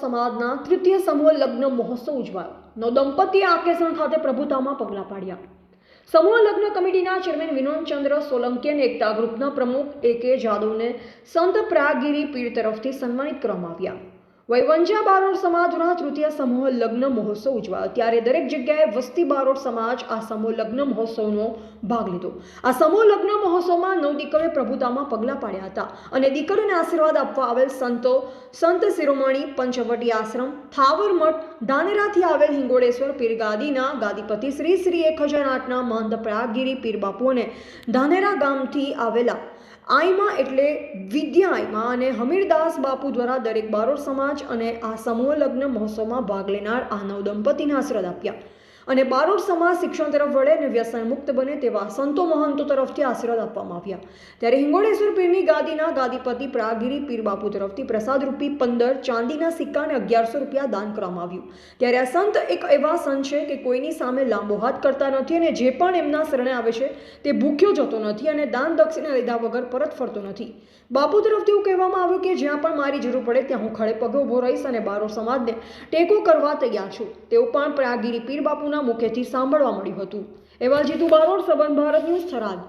સમાજના તૃતીય સમૂહ લગ્ન મહોત્સવ ઉજવાયો. નવ દંપતીએ આકેસણ ખાતે પ્રભુતામાં પગલાં પાડ્યા. સમૂહ લગ્ન કમિટીના ચેરમેન વિનોદ ચંદ્ર, સોલંકી અને એકતા ગ્રુપના પ્રમુખ એ કે જાદવને સંત પ્રાગીરી પીર તરફથી સન્માનિત કરવામાં આવ્યા. વૈવંજા બારોટ સમાજ દ્વારા તૃતીય સમૂહ લગ્ન મહોત્સવ ઉજવાયો. ત્યારે દરેક જગ્યાએ વસ્તી બારોટ સમાજ આ સમૂહ લગ્ન મહોત્સવનો ભાગ લીધો. આ સમૂહ લગ્ન મહોત્સવમાં નવ દીકરીઓએ પ્રભુતામાં પગલાં પાડ્યા હતા અને દીકરીઓને આશીર્વાદ આપવા આવેલ સંતો, સંત શિરોમણી, પંચવટી આશ્રમ, થાવર મઠ, ધાનેરાથી આવેલ હિંગોળેશ્વર પીર ગાદીના ગાદીપતિ શ્રી શ્રી એક હજાર આઠના મહંત પ્રાગગીરી પીર બાપુ અને ધાનેરા ગામથી આવેલા આઈમા એટલે વિદ્યા આઈમા અને હમીરદાસ બાપુ દ્વારા દરેક બારોટ સમાજ અને આ સમૂહ લગ્ન મહોત્સવમાં ભાગ લેનાર આ નવ દંપતીને આશીર્વાદ આપ્યા. અને બારોટ સમાજ શિક્ષણ તરફ વળે અને વ્યસન મુક્ત બને તેવા સંતો મહંતો તરફથી આશીર્વાદ આપવામાં આવ્યા. ત્યારે હિંગોળેશ્વર પીરની ગાદીના ગાદીપતિ પ્રાગીરી પીર બાપુ તરફથી પ્રસાદ રૂપી પંદર, ચાંદીના સિક્કા અને અગિયારસો રૂપિયા દાન કરવામાં આવ્યું. ત્યારે આ સંત એક એવા સંત છે કે કોઈની સામે લાંબો હાથ કરતા નથી અને જે પણ એમના શરણે આવે છે તે ભૂખ્યો જતો નથી અને દાન દક્ષિણા લીધા વગર પરત ફરતો નથી. બાપુ તરફથી એવું કહેવામાં આવ્યું કે જ્યાં પણ મારી જરૂર પડે ત્યાં હું ખડે પગે ઊભો રહીશ અને બારો સમાજને ટેકો કરવા તૈયાર છું. તેવું પણ પ્રાગીરી પીર બાપુના મુખેથી સાંભળવા મળ્યું હતું. એવા જીતુ બારોડ સંબંધ ભારત ન્યૂઝ થરાદ.